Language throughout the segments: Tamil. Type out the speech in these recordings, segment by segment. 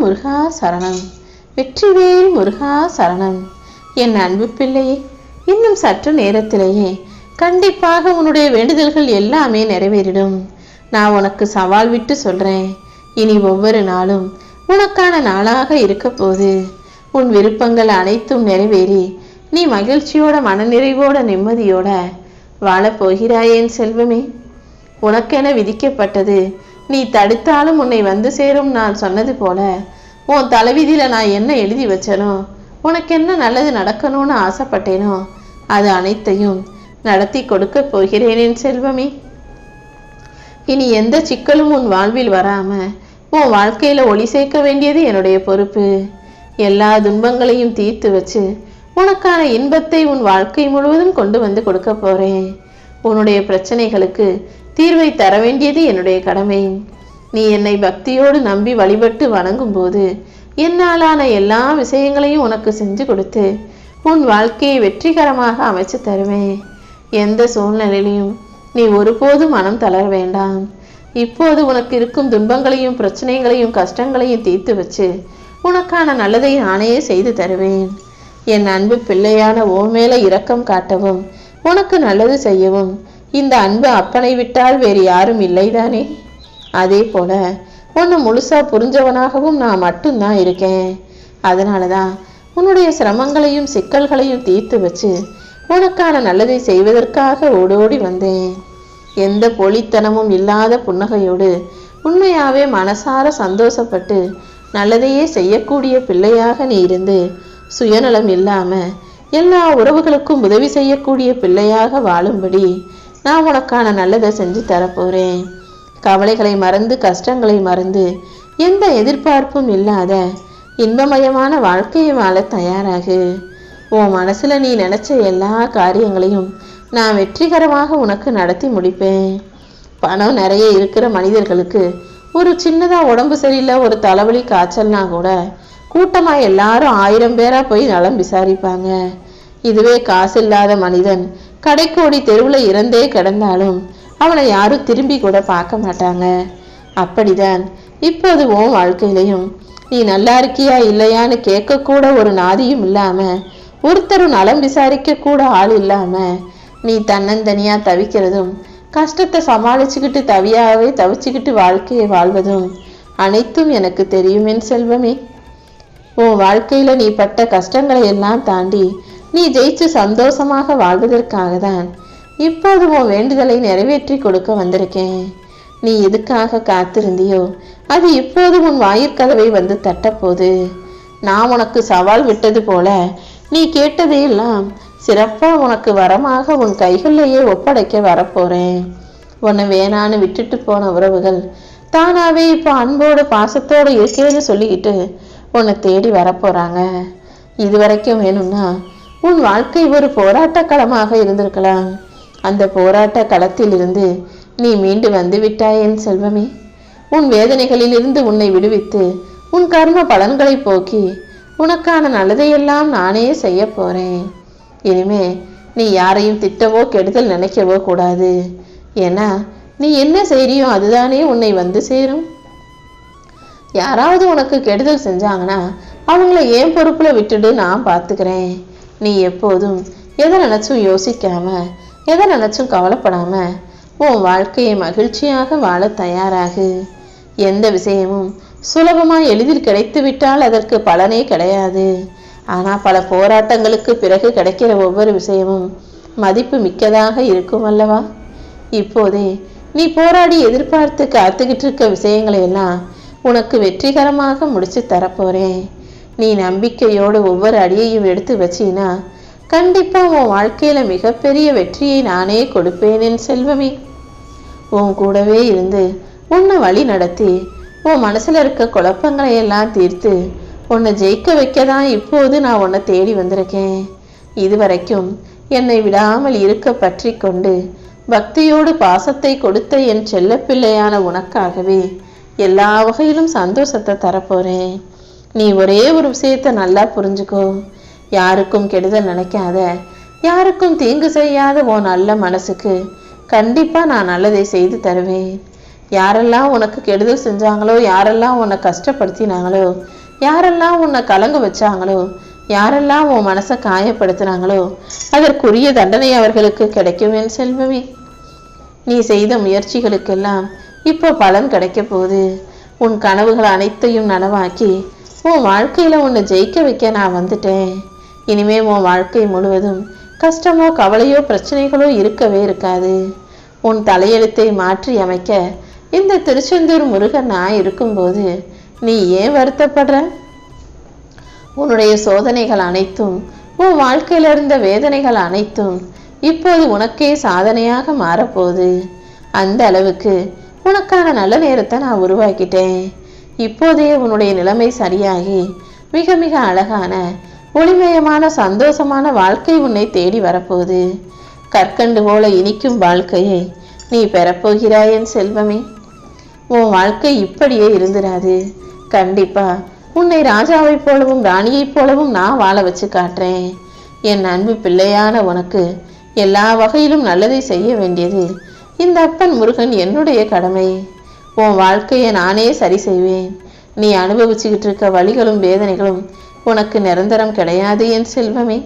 முருகா சரணம். வெற்றிவேல் முருகா சரணம். என் அன்பு பிள்ளையே இன்னும் சற்று நேரத்திலேயே கண்டிப்பாக உன்னுடைய வேண்டுதல்கள் எல்லாமே நிறைவேறிடும். நான் உனக்கு சவால் விட்டு சொல்றேன். இனி ஒவ்வொரு நாளும் உனக்கான நாளாக இருக்க போது உன் விருப்பங்கள் அனைத்தும் நிறைவேறி நீ மகிழ்ச்சியோட மனநிறைவோட நிம்மதியோட வாழப்போகிறாயேன் செல்வமே. உனக்கென விதிக்கப்பட்டது நீ தடுத்தாலும் உன்னை வந்து சேரும் நான் சொன்னது போல. உன் தலைவிதியில் நான் என்ன எழுதி வச்சனோ உனக்கு என்ன நல்லது நடக்கணும்னு ஆசைப்பட்டேனோ அது அனைத்தையும் நடத்தி கொடுக்க போகிறேன் என் செல்வமே. இனி எந்த சிக்கலும் உன் வாழ்வில் வராம உன் வாழ்க்கையில ஒளி சேர்க்க வேண்டியது என்னுடைய பொறுப்பு. எல்லா துன்பங்களையும் தீர்த்து வச்சு உனக்கான இன்பத்தை உன் வாழ்க்கை முழுவதும் கொண்டு வந்து கொடுக்க போறேன். உன்னுடைய பிரச்சனைகளுக்கு தீர்வை தர வேண்டியது என்னுடைய கடமை. நீ என்னை பக்தியோடு நம்பி வழிபட்டு வணங்கும் போது என்னாலான எல்லா விஷயங்களையும் உனக்கு செஞ்சு கொடுத்து உன் வாழ்க்கையை வெற்றிகரமாக அமைச்சு தருவேன். எந்த சூழ்நிலையிலையும் நீ ஒருபோதும் மனம் தளர வேண்டாம். இப்போது உனக்கு இருக்கும் துன்பங்களையும் பிரச்சனைகளையும் கஷ்டங்களையும் தீர்த்து வச்சு உனக்கான நல்லதை நானே செய்து தருவேன். என் அன்பு பிள்ளையான ஓ மேல இரக்கம் காட்டவும் உனக்கு நல்லது செய்யவும் இந்த அன்பு அப்பனை விட்டால் வேறு யாரும் இல்லைதானே? அதே போல உன்னை முழுசா புரிஞ்சவனாகவும் நான் மட்டும்தான் இருக்கேன். அதனால தான் உன்னுடைய சிரமங்களையும் சிக்கல்களையும் தீர்த்து வச்சு உனக்கான நல்லதை செய்வதற்காக ஓடோடி வந்தேன். எந்த பொலித்தனமும் இல்லாத புன்னகையோடு உண்மையாவே மனசார சந்தோஷப்பட்டு நல்லதையே செய்யக்கூடிய பிள்ளையாக நீ இருந்து சுயநலம் இல்லாம எல்லா உறவுகளுக்கும் உதவி செய்யக்கூடிய பிள்ளையாக வாழும்படி நான் உனக்கான நல்லதை செஞ்சு தரப்போகிறேன் கவலைகளை மறந்து கஷ்டங்களை மறந்து எந்த எதிர்பார்ப்பும் இல்லாத இன்பமயமான வாழ்க்கையை வாழ தயாராகு. உன் மனசில் நீ நினச்ச எல்லா காரியங்களையும் நான் வெற்றிகரமாக உனக்கு நடத்தி முடிப்பேன். பணம் நிறைய இருக்கிற மனிதர்களுக்கு ஒரு சின்னதாக உடம்பு சரியில்லை ஒரு தலைவலி காய்ச்சல்னா கூட கூட்டமாக எல்லாரும் ஆயிரம் பேராக போய் நலம் விசாரிப்பாங்க. இதுவே காசு இல்லாத மனிதன் கடைக்கோடி தெருவில் இறந்தே கிடந்தாலும் அவனை யாரும் திரும்பி கூட பார்க்க மாட்டாங்க. அப்படிதான். இப்போது உன் வாழ்க்கையிலையும் நீ நல்லா இருக்கியா இல்லையான்னு கேட்கக்கூட ஒரு நாதியும் இல்லாமல் ஒருத்தரும் நலம் விசாரிக்க கூட ஆள் இல்லாமல் நீ தன்னந்தனியாக தவிக்கிறதும் கஷ்டத்தை சமாளிச்சுக்கிட்டு தவியாகவே தவிச்சுக்கிட்டு வாழ்க்கையை வாழ்வதும் அனைத்தும் எனக்கு தெரியுமேன் செல்வமே. உன் வாழ்க்கையில் நீ பட்ட கஷ்டங்களை எல்லாம் தாண்டி நீ ஜெயிச்சு சந்தோஷமாக வாழ்வதற்காக தான் இப்போது உன் வேண்டுதலை நிறைவேற்றி கொடுக்க வந்திருக்கேன். நீ எதுக்காக காத்திருந்தியோ அது இப்போது உன் வாயிற்கதவை வந்து தட்டப்போகுது நான் உனக்கு சவால் விட்டது போல நீ கேட்டதையெல்லாம் சிறப்பாக உனக்கு வரமாக உன் கைகளிலேயே ஒப்படைக்க வரப்போறேன். உன்னை வேணான்னு விட்டுட்டு போன உறவுகள் தானாவே இப்போ அன்போடு பாசத்தோடு இருக்கேன்னு சொல்லிக்கிட்டு உன்னை தேடி வரப்போறாங்க. இது வரைக்கும் வேணும்னா உன் வாழ்க்கை ஒரு போராட்ட களமாக இருந்திருக்கலாம். அந்த போராட்ட களத்திலிருந்து நீ மீண்டு வந்து விட்டாய் என் செல்வமே. உன் வேதனைகளிலிருந்து உன்னை விடுவித்து உன் கர்ம பலன்களை போக்கி உனக்கான நல்லதையெல்லாம் நானே செய்ய போறேன். இனிமே நீ யாரையும் திட்டவோ கெடுதல் நினைக்கவோ கூடாது. ஏன்னா நீ என்ன செய்றியோ அதுதானே உன்னை வந்து சேரும். யாராவது உனக்கு கெடுதல் செஞ்சாங்கன்னா அவங்கள ஏன் பொறுப்புல விட்டுடு நான் பார்த்துக்கிறேன் நீ எப்போதும் எதை நினச்சும் யோசிக்காம எதை நினச்சும் கவலைப்படாம உன் வாழ்க்கையை மகிழ்ச்சியாக வாழ தயாராகு. எந்த விஷயமும் சுலபமாக எளிதில் கிடைத்து விட்டால் அதற்கு பலனே கிடையாது. ஆனால் பல போராட்டங்களுக்கு பிறகு கிடைக்கிற ஒவ்வொரு விஷயமும் மதிப்பு மிக்கதாக இருக்கும் அல்லவா? இப்போதே நீ போராடி எதிர்பார்த்து காத்துக்கிட்டு இருக்க விஷயங்களை எல்லாம் உனக்கு வெற்றிகரமாக முடிச்சு தரப்போறேன். நீ நம்பிக்கையோடு ஒவ்வொரு அடியையும் எடுத்து வச்சினா கண்டிப்பா உன் வாழ்க்கையில மிகப்பெரிய வெற்றியை நானே கொடுப்பேன் என் செல்வமே. உன் கூடவே இருந்து உன்னை வழி நடத்தி உன் மனசுல இருக்க குழப்பங்களை எல்லாம் தீர்த்து உன்னை ஜெயிக்க வைக்க தான் இப்போது நான் உன்னை தேடி வந்திருக்கேன். இதுவரைக்கும் என்னை விடாமல் இருக்க பற்றி கொண்டு பக்தியோடு பாசத்தை கொடுத்த என் செல்லப்பிள்ளையான உனக்காகவே எல்லா வகையிலும் சந்தோஷத்தை தரப்போறேன். நீ ஒரே ஒரு விஷயத்தை நல்லா புரிஞ்சுக்கோ. யாருக்கும் கெடுதல் நினைக்காத. யாருக்கும் தீங்கு செய்யாத ஓ நல்ல மனசுக்கு கண்டிப்பாக நான் நல்லதை செய்து தருவேன். யாரெல்லாம் உனக்கு கெடுதல் செஞ்சாங்களோ யாரெல்லாம் உன்னை கஷ்டப்படுத்தினாங்களோ யாரெல்லாம் உன்னை கலங்க வச்சாங்களோ யாரெல்லாம் உன் மனசை காயப்படுத்தினாங்களோ அதற்குரிய தண்டனை அவர்களுக்கு கிடைக்கும் என் செல்வமே. நீ செய்த முயற்சிகளுக்கெல்லாம் இப்போ பலன் கிடைக்க போகுது. உன் கனவுகள் அனைத்தையும் நனவாக்கி உன் வாழ்க்கையில் உன்னை ஜெயிக்க வைக்க நான் வந்துட்டேன். இனிமே உன் வாழ்க்கை முழுவதும் கஷ்டமோ கவலையோ பிரச்சனைகளோ இருக்கவே இருக்காது. உன் தலையெழுத்தை மாற்றி அமைக்க இந்த திருச்செந்தூர் முருகன் நான் இருக்கும்போது நீ ஏன் வருத்தப்படுற? உன்னுடைய சோதனைகள் அனைத்தும் உன் வாழ்க்கையில் இருந்த வேதனைகள் அனைத்தும் இப்போது உனக்கே சாதனையாக மாறப்போகுது. அந்த அளவுக்கு உனக்கான நல்ல நேரத்தை நான் உருவாக்கிட்டேன். இப்போதே உன்னுடைய நிலைமை சரியாகி மிக மிக அழகான ஒளிமயமான சந்தோஷமான வாழ்க்கை உன்னை தேடி வரப்போகுது. கற்கண்டு போல இனிக்கும் வாழ்க்கையை நீ பெறப்போகிறாய் என் செல்வமே. உன் வாழ்க்கை இப்படியே இருந்துராது. கண்டிப்பா உன்னை ராஜாவைப் போலவும் ராணியைப் போலவும் நான் வாழ வச்சு காட்டுறேன். என் அன்பு பிள்ளையான உனக்கு எல்லா வகையிலும் நல்லதை செய்ய வேண்டியது இந்த அப்பன் முருகன் என்னுடைய கடமை. உன் வாழ்க்கையை நானே சரி செய்வேன். நீ அனுபவிச்சுக்கிட்டு இருக்க வழிகளும் வேதனைகளும் உனக்கு நிரந்தரம் கிடையாது என் செல்வமே.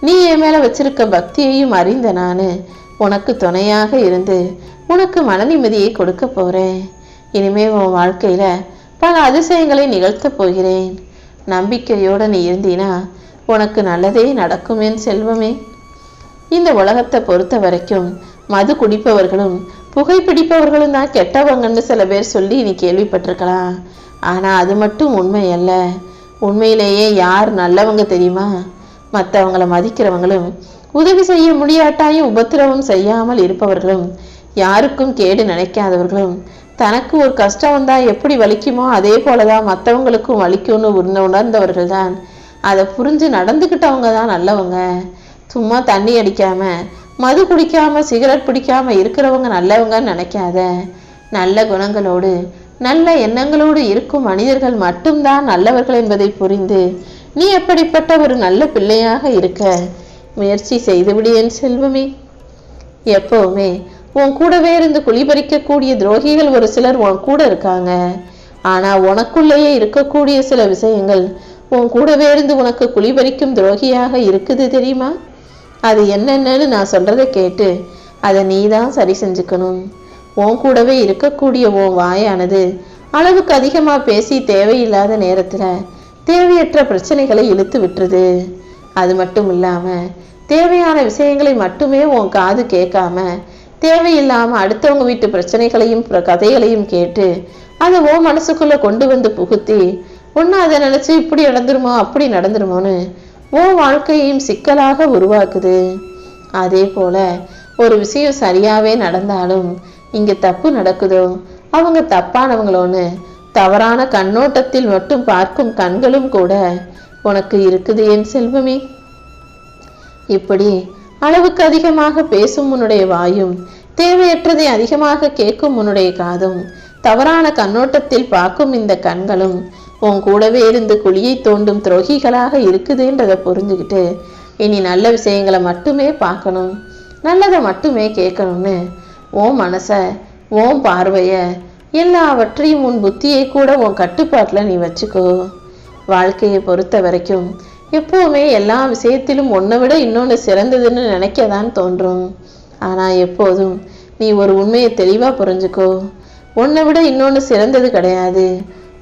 நீ என் மேலே வச்சிருக்க பக்தியையும் அறிந்த நான் உனக்கு துணையாக இருந்து உனக்கு மன நிம்மதியை கொடுக்க போகிறேன் இனிமே உன் வாழ்க்கையில் பல அதிசயங்களை நிகழ்த்தப் போகிறேன். நம்பிக்கையோடு நீ இருந்தீனா உனக்கு நல்லதே நடக்கும் என் செல்வமே. இந்த உலகத்தை பொறுத்த வரைக்கும் மது குடிப்பவர்களும் புகைப்பிடிப்பவர்களும் தான் கெட்டவங்கன்னு சில பேர் சொல்லி நீ கேள்விப்பட்டிருக்கலாம். ஆனால் அது மட்டும் உண்மை அல்ல உண்மையிலேயே யார் நல்லவங்க தெரியுமா? மற்றவங்களை மதிக்கிறவங்களும் உதவி செய்ய முடியாட்டாயும் உபத்திரவம் செய்யாமல் இருப்பவர்களும் யாருக்கும் கேடு நினைக்காதவர்களும் தனக்கு ஒரு கஷ்டம் வந்தால் எப்படி வலிக்குமோ அதே போல தான் மற்றவங்களுக்கும் வலிக்கும்னு உண- உணர்ந்தவர்கள் தான் அதை புரிஞ்சு நடந்துக்கிட்டவங்க தான் நல்லவங்க. சும்மா தண்ணி அடிக்காமல் மது குடிக்காமல் சிகரெட் பிடிக்காமல் இருக்கிறவங்க நல்லவங்கன்னு நினைக்காத. நல்ல குணங்களோடு நல்ல எண்ணங்களோடு இருக்கும் மனிதர்கள் மட்டும்தான் நல்லவர்கள் என்பதை புரிந்து நீ எப்படிப்பட்ட ஒரு நல்ல பிள்ளையாக இருக்க? முயற்சி செய்துவிடு என் செல்வமே. எப்பவுமே உன் கூடவே இருந்து குளிபறிக்கக்கூடிய துரோகிகள் ஒரு சிலர் உன் கூட இருக்காங்க. ஆனால் உனக்குள்ளேயே இருக்கக்கூடிய சில விஷயங்கள் உன் கூடவே இருந்து உனக்கு குளிபறிக்கும் துரோகியாக இருக்குது தெரியுமா? அது என்னென்னு நான் சொல்கிறத கேட்டு அதை நீ தான் சரி செஞ்சுக்கணும். உன் கூடவே இருக்கக்கூடிய உன் வாயானது அளவுக்கு அதிகமாக பேசி தேவையில்லாத நேரத்தில் தேவையற்ற பிரச்சனைகளை இழுத்து விட்டுருது. அது மட்டும் இல்லாமல் தேவையான விஷயங்களை மட்டுமே உன் காது கேட்காம தேவையில்லாமல் அடுத்தவங்க வீட்டு பிரச்சனைகளையும் கதைகளையும் கேட்டு அதை உன் மனசுக்குள்ளே கொண்டு வந்து புகுத்தி ஒன்னு அதை நினச்சி இப்படி நடந்துருமோ அப்படி நடந்துருமோன்னு உன் வாழ்க்கையையும் சிக்கலாக உருவாக்குது. அதே போல ஒரு விஷயம் சரியாவே நடந்தாலும் இங்க தப்பு நடக்குதோ? அவங்க தப்பானவங்களோன்னு தவறான கண்ணோட்டத்தில் மட்டும் பார்க்கும் கண்களும் கூட உனக்கு இருக்குது என் செல்வமே. இப்படி அளவுக்கு அதிகமாக பேசும் உன்னுடைய வாயும் தேவையற்றதை அதிகமாக கேட்கும் உன்னுடைய காதும் தவறான கண்ணோட்டத்தில் பார்க்கும் இந்த கண்களும் உன் கூடவே இருந்து குழியை தோண்டும் துரோகிகளாக இருக்குதுன்றதை புரிஞ்சுக்கிட்டு இனி நல்ல விஷயங்களை மட்டுமே பார்க்கணும். நல்லதை மட்டுமே கேட்கணும்னு உன் மனசை உன் பார்வைய எல்லாவற்றையும் உன் புத்தியை கூட உன் கட்டுப்பாட்டில் நீ வச்சுக்கோ. வாழ்க்கையை பொறுத்த வரைக்கும் எப்போவுமே எல்லா விஷயத்திலும் ஒன்றை விட இன்னொன்று சிறந்ததுன்னு நினைக்க தான் தோன்றும். ஆனால் எப்போதும் நீ ஒரு உண்மையை தெளிவாக புரிஞ்சுக்கோ. ஒன்றை விட இன்னொன்று சிறந்தது கிடையாது.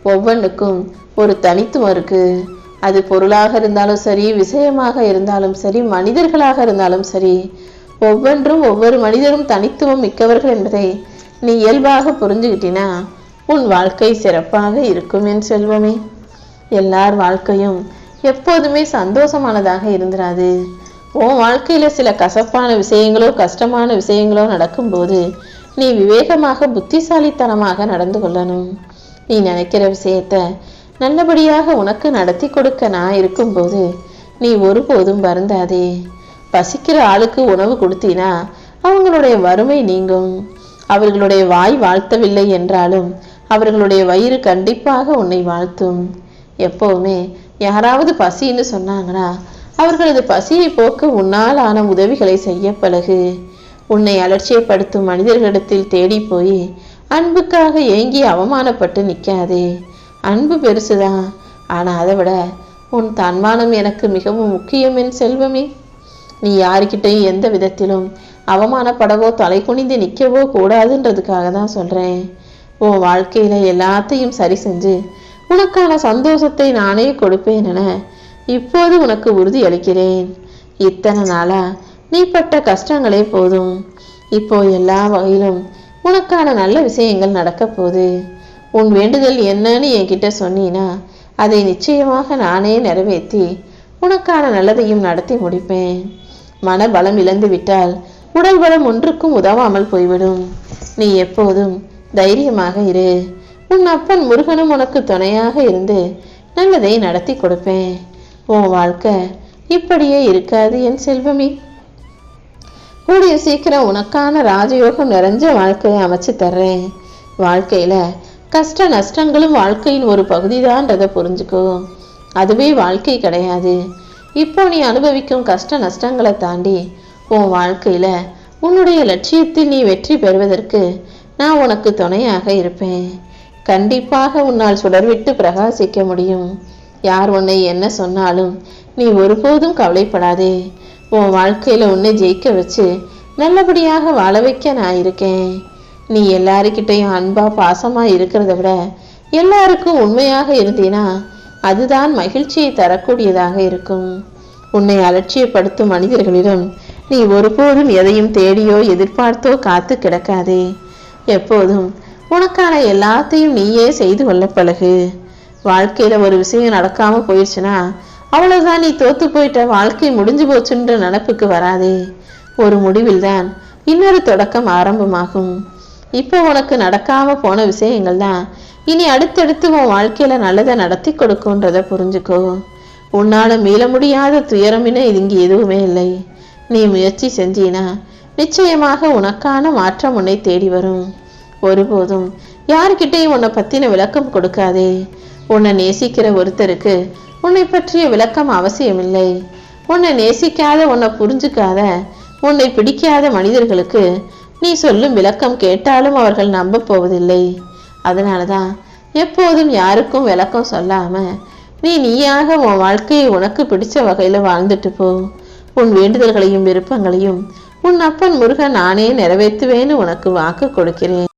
ஒவ்வொன்றுக்கும் ஒரு தனித்துவம் இருக்குது அது பொருளாக இருந்தாலும் சரி விஷயமாக இருந்தாலும் சரி மனிதர்களாக இருந்தாலும் சரி ஒவ்வொன்றும் ஒவ்வொரு மனிதரும் தனித்துவம் மிக்கவர்கள் என்பதை நீ இயல்பாக புரிஞ்சுக்கிட்டினா உன் வாழ்க்கை சிறப்பாக இருக்கும் என் செல்வமே. எல்லார் வாழ்க்கையும் எப்போதுமே சந்தோஷமானதாக இருந்துராது. உன் வாழ்க்கையில் சில கசப்பான விஷயங்களோ கஷ்டமான விஷயங்களோ நடக்கும்போது நீ விவேகமாக புத்திசாலித்தனமாக நடந்து கொள்ளணும். நீ நினைக்கிற விஷயத்த நல்லபடியாக உனக்கு நடத்தி கொடுக்க நான் இருக்கும்போது நீ ஒருபோதும் வருந்தாதே. பசிக்கிற ஆளுக்கு உணவு கொடுத்தினா அவங்களுடைய வறுமை நீங்கும். அவர்களுடைய வாய் வாழ்த்தவில்லை என்றாலும் அவர்களுடைய வயிறு கண்டிப்பாக உன்னை வாழ்த்தும். எப்போவுமே யாராவது பசின்னு சொன்னாங்கன்னா அவர்களது பசியை போக்க உன்னால் ஆன உதவிகளை செய்ய பழகு. உன்னை அலட்சியப்படுத்தும் மனிதர்களிடத்தில் தேடி போய் அன்புக்காக ஏங்கி அவமானப்பட்டு நிற்காதே அன்பு பெருசுதான். ஆனால் அதை விட உன் தன்மானம் எனக்கு மிகவும் முக்கியம் என் செல்வமே. நீ யாருக்கிட்டையும் எந்த விதத்திலும் அவமானப்படவோ தலை குனிந்து நிற்கவோ கூடாதுன்றதுக்காக தான் சொல்கிறேன் உன் வாழ்க்கையில் எல்லாத்தையும் சரி செஞ்சு உனக்கான சந்தோஷத்தை நானே கொடுப்பேன் என இப்போது உனக்கு உறுதி அளிக்கிறேன் இத்தனை நாளாக நீ பட்ட கஷ்டங்களே போதும். இப்போ எல்லா வகையிலும் உனக்கான நல்ல விஷயங்கள் நடக்க போகுது. உன் வேண்டுதல் என்னன்னு என்கிட்ட சொன்னீனா அதை நிச்சயமாக நானே நிறைவேற்றி உனக்கான நல்லதையும் நடத்தி முடிப்பேன். மன பலம் இழந்து விட்டால் உடல் பலம் ஒன்றுக்கும் உதவாமல் போய்விடும். நீ எப்போதும் தைரியமாக இரு. உன் அப்பன் முருகனும் உனக்கு துணையாக இருந்து நல்லதை நடத்தி கொடுப்பேன். உன் வாழ்க்கை இப்படியே இருக்காது என் செல்வமே. கூடிய சீக்கிரம் உனக்கான ராஜயோகம் நிறைஞ்ச வாழ்க்கையை அமைச்சு தர்றேன். வாழ்க்கையில கஷ்ட நஷ்டங்களும் வாழ்க்கையின் ஒரு பகுதிதான்றதை புரிஞ்சுக்கோ. அதுவே வாழ்க்கை கிடையாது. இப்போ நீ அனுபவிக்கும் கஷ்ட நஷ்டங்களை தாண்டி உன் வாழ்க்கையில உன்னுடைய லட்சியத்தில் நீ வெற்றி பெறுவதற்கு நான் உனக்கு துணையாக இருப்பேன். கண்டிப்பாக உன்னால் சுடர்விட்டு பிரகாசிக்க முடியும். யார் உன்னை என்ன சொன்னாலும் நீ ஒருபோதும் கவலைப்படாதே. உன் வாழ்க்கையில் உன்னை ஜெயிக்க வச்சு நல்லபடியாக வாழ வைக்க நான் இருக்கேன். நீ எல்லாருக்கிட்டையும் அன்பா பாசமா இருக்கிறத விட எல்லாருக்கும் உண்மையாக இருந்தீனா அதுதான் மகிழ்ச்சியை தரக்கூடியதாக இருக்கும். உன்னை அலட்சியப்படுத்தும் மனிதர்களிடம் நீ ஒருபோதும் எதையும் தேடியோ எதிர்பார்த்தோ காத்து கிடக்காதே. எப்போதும் உனக்கான எல்லாத்தையும் நீயே செய்து கொள்ள பழகு. வாழ்க்கையில ஒரு விஷயம் நடக்காம போயிடுச்சுன்னா அவ்வளவுதான் நீ தோத்து போயிட்ட வாழ்க்கை முடிஞ்சு போச்சுன்ற நினப்புக்கு வராதே. ஒரு முடிவில் தான் இன்னொரு தொடக்கம் ஆரம்பமாகும். இப்போ உனக்கு நடக்காம போன விஷயங்கள் தான் இனி அடுத்தடுத்து உன் வாழ்க்கையில நல்லதை நடத்தி கொடுக்குன்றத புரிஞ்சுக்கோ. உன்னால மீள முடியாத துயரமின இங்கு எதுவுமே இல்லை. நீ முயற்சி செஞ்சீனா நிச்சயமாக உனக்கான மாற்றம் உன்னை தேடி வரும். ஒருபோதும் யார்கிட்டையும் உன்னை பத்தின விளக்கம் கொடுக்காதே. உன்னை நேசிக்கிற ஒருத்தருக்கு உன்னை பற்றிய விளக்கம் அவசியமில்லை. உன்னை நேசிக்காத உன்னை புரிஞ்சுக்காத உன்னை பிடிக்காத மனிதர்களுக்கு நீ சொல்லும் விளக்கம் கேட்டாலும் அவர்கள் நம்ப போவதில்லை. அதனால தான் எப்போதும் யாருக்கும் விளக்கம் சொல்லாம நீ நீயாக உன் வாழ்க்கையை உனக்கு பிடிச்ச வகையில வாழ்ந்துட்டு போ. உன் வேண்டுதல்களையும் விருப்பங்களையும் உன் அப்பன் முருகன் நானே நிறைவேற்றுவேன்னு உனக்கு வாக்கு கொடுக்கிறேன்.